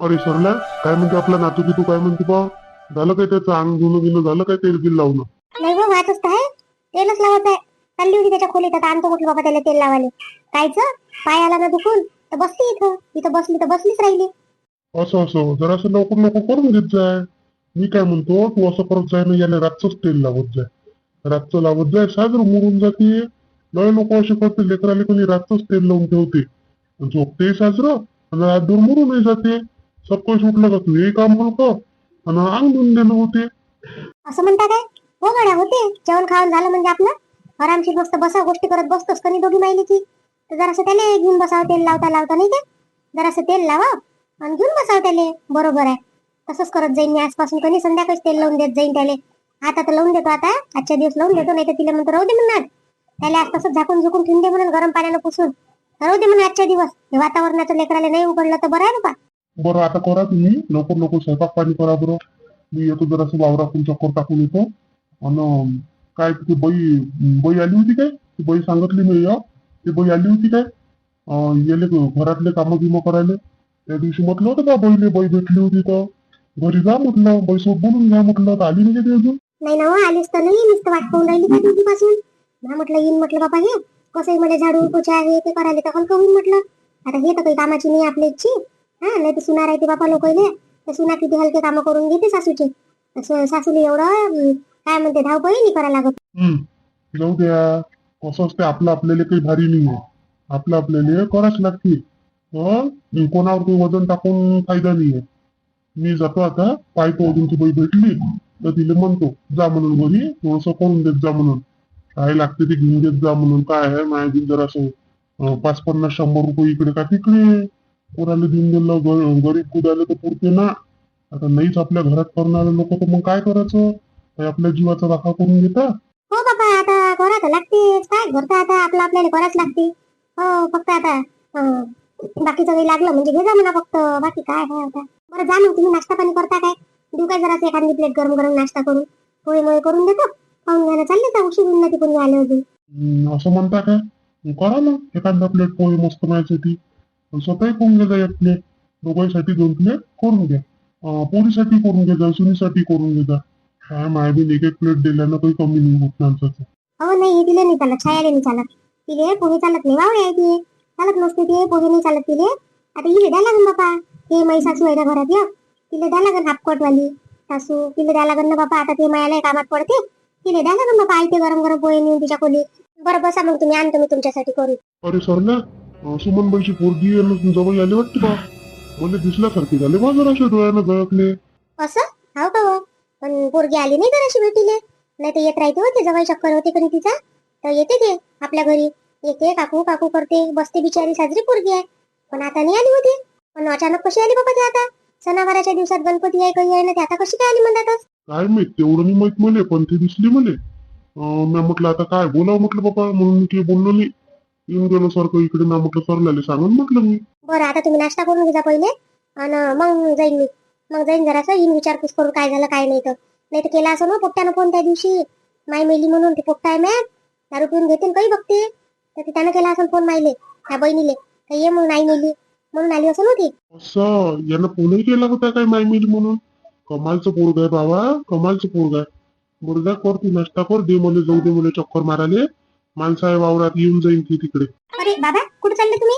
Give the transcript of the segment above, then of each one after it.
अरे सरला काय म्हणते आपला नातू की तू काय म्हणते बा झालं काय त्याचं अंग धुणं गिणं झालं काय तेल बिल लावणं? नाही बा वाहतच आहे. तेलच लावत आहे. चालली होती त्याच्या खोलीत आता आणतो कुठलं बाबा त्याला तेल लावाले कायचं? पाय आला ना दुखून तर बसली इथं. इथं बसली तर बसलीच राहिली. असं असं. जरासं लवकर लवकर करून घेत जाय. मी काय म्हणतो तू असं करत जाय ना याला रातचंच तेल लावत जाय. रातचं लावत जाय साजर मुरून जाते. लय लोक असे करते लेकराले कोणी रातचंच तेल लावून ठेवते. झोपते साजरं आणि रात दूर मुरूनही जाते. सकाळी सुटलं का तू? हे काम म्हणतो आणि अंग धुवून देणं होते. असं म्हणता काय? हो गड्या होते. जेवण खाऊन झालं म्हणजे आपलं. आरामशीर मस्त बसा गोष्टी करत बसतोस कधी दोघी माहिली की तर जरासं त्याला घेऊन बसावं तेल लावता लावता नाही का? जरासं तेल लावा आणि घेऊन बसावं त्याले. बरोबर आहे. तसंच करत जाईन मी आजपासून. कधी संध्याकाळी तेल लावून देत जाईन त्याले. आता तर लावून देतो आता. आजच्या दिवस लावून देतो नाही तर तिला म्हणतो राहू दे म्हणणार. त्याला आज तसंच झाकून झुकून ठेवून दे म्हणून गरम पाण्यानं पुसून. राहू दे म्हणून आजच्या दिवस. हे वातावरणाचं लेकराला नाही उघडलं तर बरं आहे ना बरं आता करा तुम्ही. लवकर लवकर स्वयंपाक पाणी करा बरं. मी येतो जरासं वावरातून चक्कर टाकून येतो. आणि काय ती बाई बाई आली होती काय? ती बाई सांगितली मी या. ती बाई आली होती काय? अं, याले घरातले कामं बिमं करायला. त्या दिवशी म्हटलं होतं का बाईले बाई भेटली होती तर. घरी जा म्हटलं बाई सोबत बोलून घ्या म्हटलं. तर आली नाही का अजून? नाही ना हो आलीच तर नाही. नुसतं वाट पाहून राहिली का दिवशीपासून ना म्हटलं येईन म्हटलं बाबा हे कसंही मला झाडू पोछा हे ते करायला तर हलकं होईल म्हटलं. आता हे तर काही कामाची नाही आपल्या इच्छी. हा नाही तर सुना राहते बापा लोकांले तर सुना किती हलके कामं करून घेते सासूचे. असं एवढं काय म्हणते धावपळी नाही करायला लागत. हम्म. जाऊ द्या. कसं असते आपलं आपल्याला काही भारी नाही आहे आपलं आपल्याला करावंच लागते. कोणावर काही वजन टाकून फायदा नाही आहे मी जातो आता पाहतो तुमची बाई भेटली तर तिला म्हणतो जा म्हणून घरी थोडस करून देत जा म्हणून. काय लागते ते घेऊन देत जा म्हणून काय आहे? माझ्या जर असं पाच पन्नास शंभर रुपये इकडे का तिकडे. कोणाला देऊन दिलं ग- गरीब कुदायला तर पुरते ना. आता नाहीच आपल्या घरात करणारे लोक तर मग काय करायचं? काय आपल्या जीवाचा राखा करून घेता. हो बाबा आता करा तर लागतेच काय घर तर आता आपलं आपल्याला करावंच लागते. हो फक्त आता अं, बाकीचं काही लागलं म्हणजे घे जा म्हणा फक्त. बाकी काय आहे आता? बरं जा मग तुम्ही नाश्ता पाणी करता काय? देऊ काय जरा एखादी प्लेट गरम गरम नाश्ता करून. पोहे मोहे करून देतो. खाऊन घ्यायला चालले जा उशीर होईल ना तिकडून आले अजून? हम्म, असं म्हणता काय? करा ना एखादा प्लेट पोळी मस्त माझ्यासाठी आणि स्वतःही करून घ्या प्लेट दोघांसाठी दोन प्लेट करून घ्या. अं, पोळीसाठी करून घ्या जा सुनीसाठी करून घ्या. जा काय मायबीन एक एक प्लेट दिल्यानं काही कमी नाही होत माणसाचं. हो नाही तिले नाही चालत छायाले नाही चालत. तिले पोहे चालत नाही. वावळे आहे ती. चालत नसते ते. पोहे नाही चालत तिले आता इले द्या लागन बापा. हे मै सासू आहे घरात या. तिले द्या लागन हापकोट वाली सासू. तिले द्या लागन ना बापा. आता ते मायाला कामात पडते. तिले द्या लागन बापा. आयते गरम गरम पोहे नेऊन तिच्या खोली बरं बसा मग तुम्ही. आणतो मी तुमच्यासाठी करून. अरे सरला सुमनबाईची पोरगी यानं जवळ आली वाटते बा मला दिसल्यासारखे झाले बा जराशे डोळ्यानं गळकले. असं? हाव का हो? पण पोरगी आली नाही जराशी भेटीले. नाही तर येत राहते होते जवळ चक्कर होते कधी तिचा. तर येते ते आपल्या घरी. येते काकू काकू करते. बसते बिचारी साजरी पोरगी आहे. पण आता नाही आली होती. पण अचानक कशी आली बाबा ती आता? सणावाराच्या दिवसात गणपती आहे काही आहे ना ती आता कशी काय आली म्हणतातच काय माहीत तेवढं नाही माहीत मले पण ते दिसली मले. अं, मी म्हटलं आता काय बोलावं म्हटलं बाबा म्हणून मी काही बोललो नाही. येऊन गेलो सारखं इकडे ना म्हटलं सरल्याले सांगून म्हटलं मी. बरं आता तुम्ही नाश्ता करून घ्या पहिले आणि मग जाईन मी. मग जाईन जरासं येईन विचारपूस करून काय झालं काय नाही तर. नाही तर केला असं ना पोट्ट्यानं फोन त्या दिवशी माय मेली म्हणून ते पोट्टा आहे मॅ दारू पिऊन घेते काही बघते. तर ते त्यानं केला असं फोन मायले ह्या बहिणीले तर ये मग नाही मेली म्हणून आली असं नव्हती असं यानं फोनही केला होता काय मायमील म्हणून? कमालचं पोरग आहे बाबा कमालचं पोरग आहे. मुलगा कर तू नाश्ता कर दे मला जाऊ दे मला चक्कर मारायले माणसं आहे वावरात येऊन जाईन ती तिकडे. अरे बाबा कुठे चालले तुम्ही?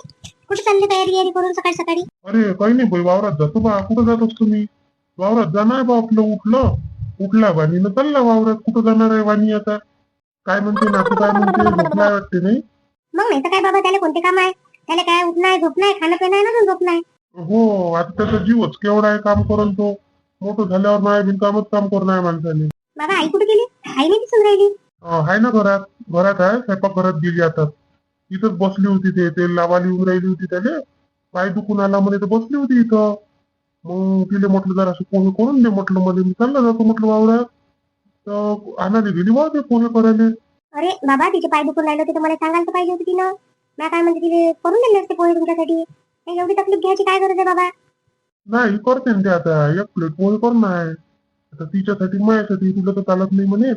कुठे चालले तयारी गियारी करून सकाळी सकाळी? अरे काही नाही बाई वावरात जातो बा. कुठं जात मी? वावरात जाणार बा आपलं उठलं. उठला वाणीनं चालला वावरात. कुठं जाणार आहे वाणी आता? काय म्हणते नातू काय म्हणते? झोपलाय वाटते नाही? मग नाही तर काय बाबा त्याला कोणते काम आहे? त्याला काय उठणं आहे झोपणं आहे खाणं पिणं आहे ना झोपणं आहे? हो आता त्याचा जीवच केवढा आहे काम करून तो. मोठं झाल्यावर माय बिनकामच काम करणं आहे माणसाने. बाबा आई कुठे गेली? आई नाही दिसून राहिली. आहे ना घरात घरात आहे स्वयंपाक घरात गेली आता. इथंच बसली होती ते तेल लावायला येऊन राहिली होती त्याले. पाय दुखून आला म्हणे तर बसली होती इथं. मग तिले म्हटलं जरा असं पोहे करून दे म्हटलं मध्ये मी चालला जातो म्हटलं वावरात. तर आणायला गेली बा ते पोहे करायला. अरे बाबा तिचे पाय दुखून राहिले होते तर मला सांगायला तर पाहिजे होती तिनं. मला काय म्हणते तिथे करून दिले असते पोहे तुमच्यासाठी? एवढी तकलीफ घ्यायची काय गरज आहे बाबा? नाही करते ना ते आता. एक प्लेट पोहे आहे. आता तिच्यासाठी माझ्यासाठी तुला तर चालत नाही म्हणे.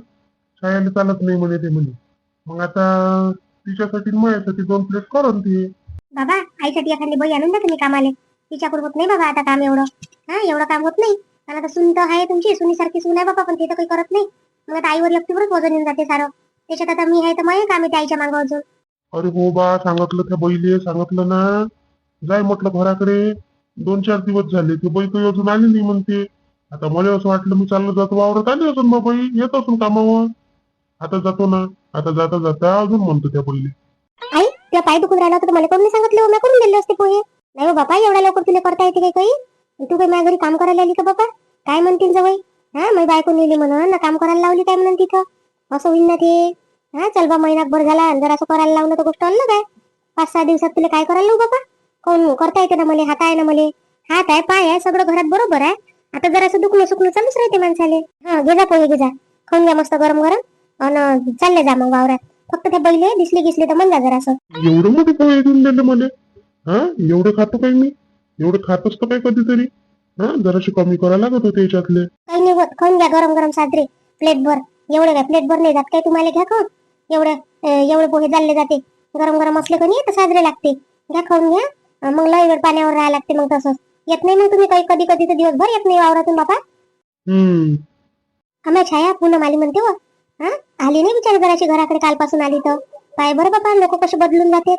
शाळेला चालत नाही म्हणे ते म्हणे. मग आता तिच्यासाठी माझ्यासाठी दोन प्लेट करण ती. बाबा आईसाठी एखादी बाई आणून द्या तुम्ही कामाले. तिच्याकडे होत नाही बाबा आता काम एवढं. हा एवढं काम होत नाही. आणि आता सून तर आहे तुमची सुनीसारखी सून आहे बाबा पण ते तर काही करत नाही. मग आता आईवर एकटीवरच वजन येऊन जाते सारं. त्याच्यात आता मी आहे तर मग काम येते आईच्या मागं अजून. अरे हो बा सांगितलं त्या बैले सांगितलं ना. जाय म्हटलं घराकडे. दोन चार दिवस झाले ते बाई काही अजून आली नाही म्हणते. आता मला असं वाटलं मी चाललं जातो वावरत आली असून मग बाई. येत असून कामावर. आता जातो ना आता जाता जाता अजून म्हणतो त्या बैले आई तुला पाय दुखून राहिला होता तर मला कोणी सांगितलं? हो, मी करून दिले असते पोहे? नाही हो बापा एवढ्या लवकर तुला करता येते काही? काही तू काही माझ्या घरी काम करायला आली का बापा? काय म्हणतील जवळ? हा मी बायको नेली म्हणून ना काम करायला लावली काय म्हणून तिथं? असं होईल ना ते? हा चल बा महिनाभर झाला आणि जर असं करायला लावलं तर गोष्ट अलग काय पाच सहा दिवसात तुला काय करायला लावू बापा? कोण करता येते ना मला? हात आहे ना मला? हात आहे पाय आहे सगळं घरात बरोबर आहे. आता जरासं दुखणं सुकणं चालूच राहते माणसाले. हा गेजा पोहे गेजा खाऊन घ्या मस्त गरम गरम आणि चालले जा मग वावरात. फक्त ते बैले दिसले गिसले तर म्हणजा जरा असं एवढं मोठे पोहे देऊन दिले मला. हा? एवढं खातो काय मी? एवढं खात असतो काय कधीतरी? हा? जराशी कमी करायला लागत होते याच्यातले. काही नाही होत. खाऊन घ्या गरम गरम साजरे. प्लेट भर. एवढे काय? प्लेट भर नाही जात काय? तुम्हाला घ्या खाऊन. एवढे एवढे पोहे जाल्ले जाते. गरम गरम असले कोणी तर साजरे लागते. घ्या खाऊन घ्या. मग लय वेळ पाण्यावर राहायला लागते मग तसंच. येत नाही मग तुम्ही काही कधी कधी तर दिवसभर येत नाही वावरातून बाबा हम्म. आम्हाला छाया पूनम आली म्हणते हो. हा? आली नाही बिचारी घराची घराकडे कालपासून आली तर. पाय बरं बाबा लोक कसे बदलून जाते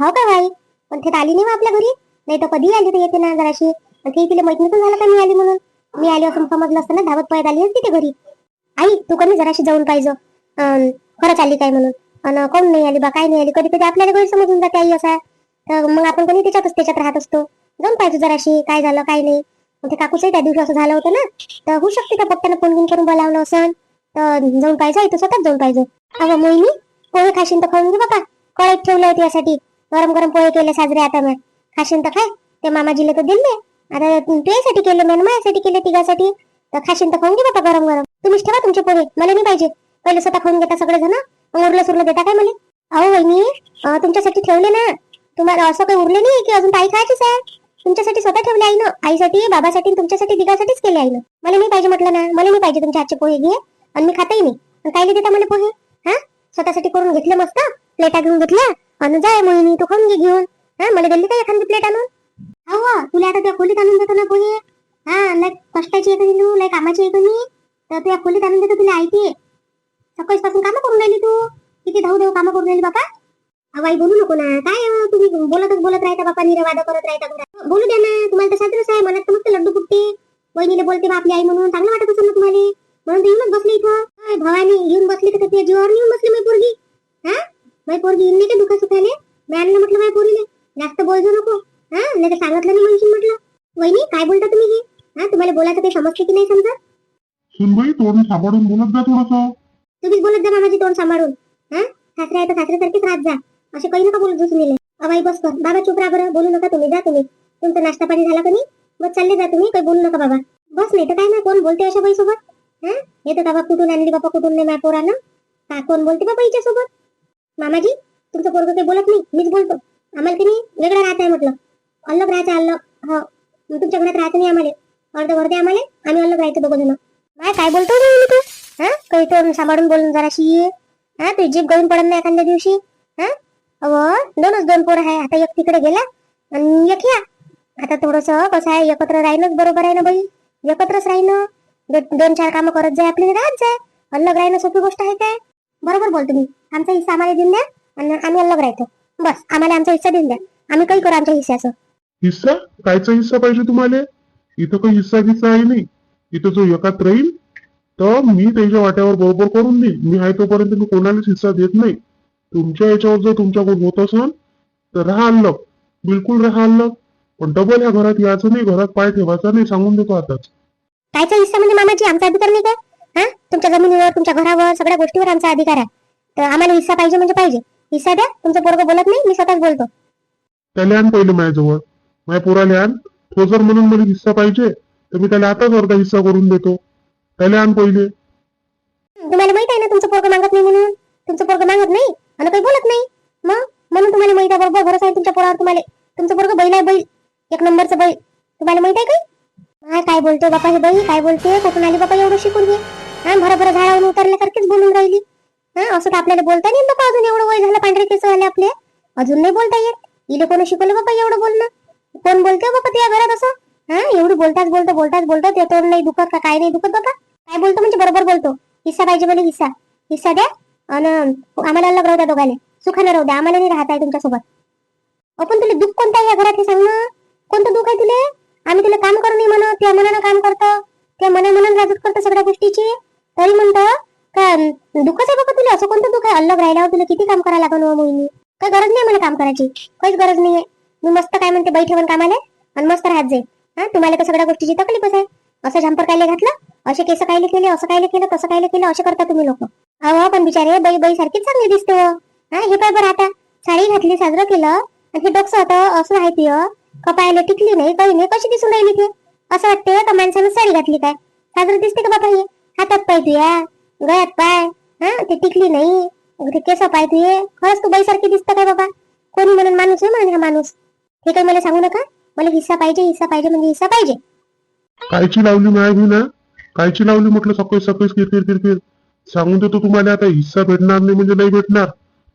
हो का बाई? पण ते आली नाही बा आपल्या घरी. नाही तर कधी आली तर येते ना जराशी. ते तिला माहीत नसून झालं का मी आली म्हणून? मी आली असं समजलं असतं ना धावत पायत आली तिथे ते घरी. आई तू कमी जराशी जाऊन पाहिजे. अं, खरंच आली काय म्हणून? आणि कोण नाही आली बा काय नाही आली? कधी कधी आपल्याला गैर समजून जाते आई असा. तर मग आपण कोणी त्याच्यातच त्याच्यात राहत असतो. जाऊन पाहिजे जराशी काय झालं काय नाही. ते काकूचंही त्या दिवशी असं झालं होतं ना. तर होऊ शकते का पप्पानं फोन करून बोलावलं असं तर जाऊन पाहिजे इथं स्वतःच जाऊन पाहिजे. अगं मोहिनी पोहे खाशीन तर खाऊन घे बाबा. कळत ठेवले होते यासाठी गरम गरम पोहे केले साजरे आता मग. खाशीन तर खाय. ते मामाजीला तर दिले. आता तुझ्यासाठी केले मॅन माझ्यासाठी केले तिघासाठी. तर खाशीन तर खाऊन घे बाबा गरम गरम. तुम्हीच ठेवा तुमचे पोहे. मला नाही पाहिजे. पहिले स्वतः खाऊन घेता सगळे जण. मग उरलं सुरलं देता काय मला? अहो वहिनी तुमच्यासाठी ठेवले ना. तुम्हाला असं काही उरले नाही की अजून काही खायचीच आहे? तुमच्यासाठी स्वतः ठेवले आई ना. आईसाठी बाबासाठी तुमच्यासाठी दिघासाठीच केले ना. मला नाही पाहिजे म्हटलं ना. मला नाही पाहिजे तुमच्या हातचे पोहे घे. आणि मी खाताही नाही. कायले देता मला पोहे? हा? स्वतःसाठी करून घेतले मस्त. प्लेटा घेऊन घेतल्या. आणि जाय मोहिनी तू खाऊन घे घेऊन. हा? मला दिली का एखादी प्लेट आणून? हा तुला आता त्या खोलीत आणून देतो ना पोहे? हा लय कष्टाची आहे तू? लय कामाची आहे मी तर तुझ्या खोलीत आणून देतो तुला ऐकते सकाळी पासून कामं करून राहिली तू. किती धाव धाव कामं करून राहिली बापा. अहो आई बोलू नको ना. काय तुम्ही बोलतच बोलत राहता बापा निरवाद करत राहता घरात. हो, बोलू द्या ना. तुम्हाला तर साजरच आहे मनात तर मस्त लड्डू फुटते. बहिणीला बोलते बा आपली आई म्हणून. चांगलं वाटत असेल ना तुम्हाला? म्हणून येऊनच बसली इथं. काय भवानी येऊन बसली तर तुझ्या जीवावर येऊन बसली माझी पोरगी. हा? माझी पोरगी येऊन नाही का दुखा सुखाले? मी आणलं म्हटलं माझ्या पोरीले जास्त बोलजो नको. हा? नाही सांगितलं नाही म्हणशील म्हटलं. वहिनी काय बोलता तुम्ही हे? हा? तुम्हाला बोलायचं काही समजते की नाही समजा सुनबाई तोंड सांभाळून बोलत जा थोडस. तुम्हीच बोलत जा मामाची तोंड सांभाळून. हा? सासरे आहे तर सासऱ्यासारखीच राहत जा. असे काही नका बोलत जसं नेले अवाई बस कर. बाबा चुप राहा बरं. बोलू नका तुम्ही. जा तुम्ही. तुमचा नाश्ता पाणी झाला का नाही? बस चालले जा तुम्ही. काही बोलू नका बाबा. बस नाही तर काय ना कोण बोलते अशा बाई सोबत हा तर बाबा कुठून आणली बाबा कुठून नाही माझ्या पोरानं का कोण बोलते बाबा हिच्यासोबत मामाजी तुमचं पोरग काही बोलत नाही मीच बोलतो आम्हाला की नाही वेगळं राहत आहे म्हटलं अलग राहायचं अलग हो तुमच्या घरात राहत नाही आम्हाला अर्ध घर आम्हाला आम्ही अलग राहायचं दोघं जण बाय काय बोलतो तू हा काही तो सांभाळून बोलून जराशी ये हा तुझी जीभ गळून पडत नाही एखाद्या दिवशी हा अव दोनच दोन पोरं आहे आता एक तिकडे गेला आणि एक या आता थोडस कसं आहे एकत्र राहीनच बरोबर आहे ना बाई एकत्रच राहीनं दोन चार कामं करत जाय आपली राहत जाय. अलग राहणं सोपी गोष्ट आहे काय? बरोबर बोल मी. आमचा हिस्सा आम्हाला देऊन द्या आणि आम्ही अलग राहतो. बस आम्हाला आमचा हिस्सा देऊन द्या. आम्ही काही करू आमच्या हिस्स्याचं. हिस्सा? कायचा हिस्सा पाहिजे तुम्हाला? इथं काही हिस्सा गिस्सा आहे नाही. इथं जो एकात राहील तर मी त्याच्या वाट्यावर बरोबर करून देईन. मी आहे तोपर्यंत मी कोणालाच हिस्सा देत नाही. तुमच्या याच्यावर जर तुमच्याकडून होत असेल तर राहा अलग बिलकुल राहा अलग पण डबल ह्या घरात यायचं नाही. घरात पाय ठेवायचा नाही. सांगून देतो आताच. कायचा हिस्सा म्हणजे मामाजी आमचा अधिकार नाही का? हा? तुमच्या जमिनीवर तुमच्या घरावर सगळ्या गोष्टीवर आमचा अधिकार आहे. तर आम्हाला हिस्सा पाहिजे म्हणजे पाहिजे. हिस्सा द्या तुमचं पोरग बोलत नाही मी स्वतःच बोलतो. त्याला आण पहिले माझ्याजवळ. माझ्या पोराला आण तो जर म्हणून मला हिस्सा पाहिजे तर मी त्याला आताच अर्धा हिस्सा करून देतो. त्याला आण पहिले. तुम्हाला माहीत आहे ना तुमचं पोरग मागत नाही म्हणून? तुमचं पोरग मागत नाही आणि काही बोलत नाही? मग? म्हणून तुम्हाला माहीत आहे बरोबर भरोसा आहे तुमच्या पोरावर तुम्हाला. तुमचं पोरग बैल आहे बैल. एक नंबरचं बैल. तुम्हाला माहीत आहे काय हा काय बोलतो बापा हे बाई? काय बोलते कुठून आली बापा एवढं शिकून घे. हा भराभरा झाडावरून उतरल्यासारखीच बोलून राहिली. हा असं तर आपल्याला बोलता नाही बापा अजून. एवढं वय झालं पांढरे केस झाले आपले. अजून नाही बोलता येत. इले कोणी शिकवलं बापा एवढं बोलणं? कोण बोलते हो बापा त्या घरात असं? हा एवढी बोलताच बोलतो बोलताच बोलतो. ते तोंड नाही दुखत का काय नाही दुखत बापा? काय बोलतो म्हणजे बरोबर बोलतो. हिस्सा पाहिजे बोले हिस्सा. हिस्सा द्या आणि आम्हाला अलग राहू द्या दोघाले सुखाने राहू द्या. आम्हाला नाही राहत आहे तुमच्यासोबत. आपण तुला दुःख कोणतं आहे या घरात हे सांग ना. कोणतं दुःख आहे तुला काम करू नाही म्हणत त्या मनानं काम करतं? त्या मना मनानं राजूत करतं सगळ्या गोष्टीची? तरी म्हणत का दुःखच आहे बघा तुला? असं कोणतं दुःख आहे? अल्लग राहिल्यावर तुला किती काम करायला लागेल हो मोहिनी? काही गरज नाही मला काम करायची. काहीच गरज नाहीये. मी मस्त काय म्हणते बैठे पण कामाला आणि मस्त राहत जाईल. हा तुम्हाला तर सगळ्या गोष्टीची तकलीफच आहे. असं झंपर कायले घातलं असे केस कायले केले असं कायले केलं तसं कायले केलं असे करता तुम्ही लोक. अहो पण बिचारे बाई बाई सारखीच चांगली दिसते हो. हा. हे पाय बरं आता. साडी घातली साजरं केलं आणि हे डोकं होतं असं आहे ती हो. कपायला टिकली नाही काही नाही कशी दिसून राहिली ती? असं वाटते का हो, माणसानं साडी घातली काय? साजर दिसते का बाबा हे? हातात पाय तुया. गळ्यात पाय. हा? ते टिकली नाही. ते केस पाय तुये. खरंच तू बाईसारखी दिसतं काय बाबा? कोणी म्हणून माणूस आहे म्हणून हा माणूस? हे काही मला सांगू नका. मला हिस्सा पाहिजे हिस्सा पाहिजे म्हणजे हिस्सा पाहिजे. कायची लावली माय मी ना कायची लावली म्हटलं? सकाळी सकाळी किरकिर किरकिर सांगून देतो तुम्हाला आता हिस्सा भेटणार नाही म्हणजे नाही भेटणार.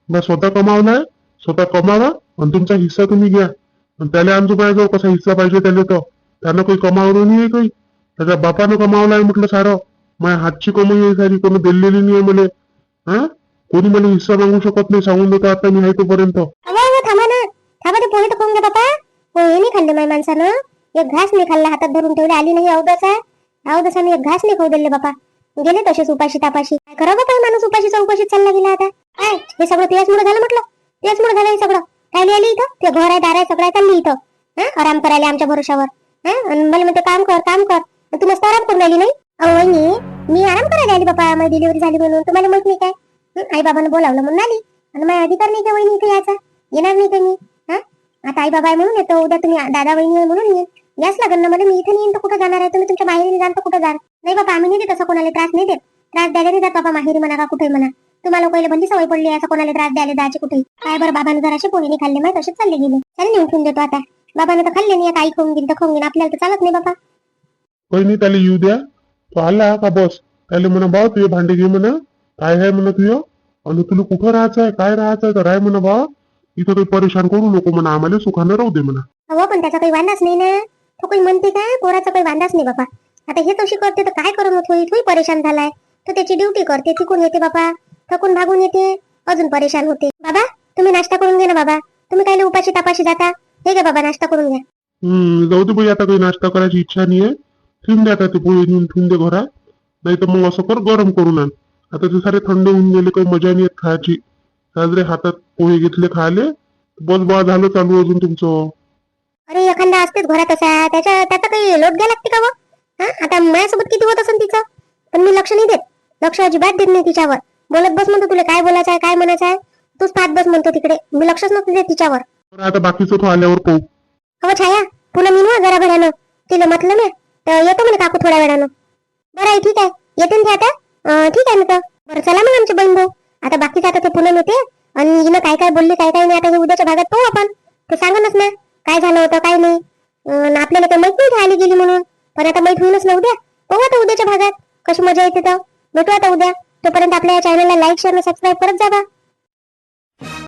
मी स्वतः कमावलाय स्वतः कमावा आणि तुमचा हिस्सा तुम्ही घ्या. आणि त्याला आणतो पाहिजे कसा हिस्सा पाहिजे त्याला तर त्यानं काही कमावलं नाही आहे काही. त्याच्या बापानं कमावलं आहे म्हटलं सारं. माझ्या हातची कमाई आहे सारी कोणी दिलेली नाही आहे मले. हा? कोणी मला हिस्सा मागू शकत नाही सांगून देतो आता मी आहे तोपर्यंत. थांबा ना. थांबा ते पोहे तर खाऊन घ्या बापा पोहे नाही खाल्ले माझ्या माणसानं. एक घास नाही खाल्ला हातात धरून ठेवले आली नाही अवदसा अवदसाने एक घास नाही खाऊ दिले बापा गेले तसेच उपाशी तापाशी. काय करा बापा माणूस उपाशी चौपाशीत चालला गेला आता? काय? हे सगळं त्याचमुळे झालं म्हटलं? त्याचमुळे झालं हे सगळं. काय आली इथं? ते घर आहे दार आहे सगळं आहे चालली इथं. हा? आराम करायला आमच्या भरोशावर. हा? आणि मला म्हणते काम कर काम कर. तू मस्त आराम करून राहिली नाही? अहो वहिनी मी आराम करायला आली बाबा माझी डिलिव्हरी झाली म्हणून. तुम्हाला माहीत नाही काय? आई बाबांना बोलावलं म्हणून आली. आणि माझ्या अधिकार नाही का वहिनी इथे याचा येणार नाही का मी? हा? आता आई बाबा आहे म्हणून येतो. उद्या तुम्ही दादा वहिनी आहे म्हणून येईन याच लागेल ना मला. मी इथे येईन तर कुठं जाणार आहे? तुम्ही तुमच्या माहेरी जाल तर कुठं जाल नाही बाबा आम्ही नाही देत असं कोणाला त्रास नाही देत. त्रास द्यायला नाही जात बाबा माहेरी म्हणा का कुठे म्हणा. तुम्हाला पहिले भली सवय पडली आहे असं कोणाला त्रास द्यायला जायचे कुठे काय बरं बाबांना जराशे असे नाही खाल्ले माहिती असे चालले गेले. चालेल उठून देतो आता. बाबाने तर खाल्ले नाही आता आई खाऊन घेईन तर खाऊन घेईन. आपल्याला तर चालत नाही बाबा. नाही त्याला येऊ द्या. तो आला का बस? त्याला म्हणा भाऊ तुझे भांडे घे म्हणा. काय आहे म्हणा तुझं? आणि तुला कुठं राहायचं आहे? काय राहायचं आहे? तर राय म्हणा भाऊ. इथं काही परेशान करू नको म्हणा. आम्हाला सुखानं राहू दे म्हणा. हो पण त्याचा काही वांदाच नाही ना. तो काही म्हणते काय पोराचा काही वांदाच नाही बाबा. आता हे तशी करते? तर काय करू थोडी थोडी परेशान झालाय. तो त्याची ड्युटी करते. तिकून येते बाबा. थकून भागून येते. अजून परेशान होते. बाबा तुम्ही नाश्ता करून घे ना बाबा. तुम्ही काय उपाशी तापाशी जाता? हे घ्या बाबा नाश्ता करून घ्या हम्म जाऊ दे बाई आता काही नाश्ता करायची इच्छा नाहीये. ठेवून दे आता ते पोहे नेऊन ठेवून दे घरात. नाही तर मग असं कर गरम करून आण. आता ते सारे थंड होऊन गेले काही मजा नाही येत खायची. साजरे हातात पोहे घेतले खायले. बस बा झालं चालू अजून तुमचं. अरे एखादा असतेच घरात असा. त्याच्या त्याचा काही लोट घ्या लागते का व? हा? आता माझ्यासोबत किती होत असेल तिचं? पण मी लक्ष नाही देत. लक्ष अजिबात देत नाही तिच्यावर. बोलत बस म्हणतो तुला काय बोलायचं आहे काय म्हणायचं आहे? तूच पाहत बस म्हणतो तिकडे. मी लक्षच नव्हतं देत तिच्यावर. बरं आता बाकीचं तो आल्यावर पाहू. हो छाया पुन्हा मी ना जरा भरानं तिला म्हटलं ना तर येतो म्हणे काकू थोड्या वेळानं. बरं आहे ठीक आहे. येते ना ते आता? अं, ठीक आहे ना तर. बरं चला मग आमचे बहीण भाऊ. आता बाकीचं आता ते पुन्हा येते आणि हिनं काय काय बोलली काय काय नाही आता हे उद्याच्या भागात पाहू आपण. ते सांगणच ना काय झालं होतं काय नाही. अं, आपल्याला तर माहीत नाही आली गेली म्हणून. पण आता माहीत होईलच ना उद्या. पाहू आता उद्याच्या भागात. कशी मजा येते तर. भेटू आता उद्या. तोपर्यंत आपल्या चॅनलला लाईक शेअर सबस्क्राईब करत जा बा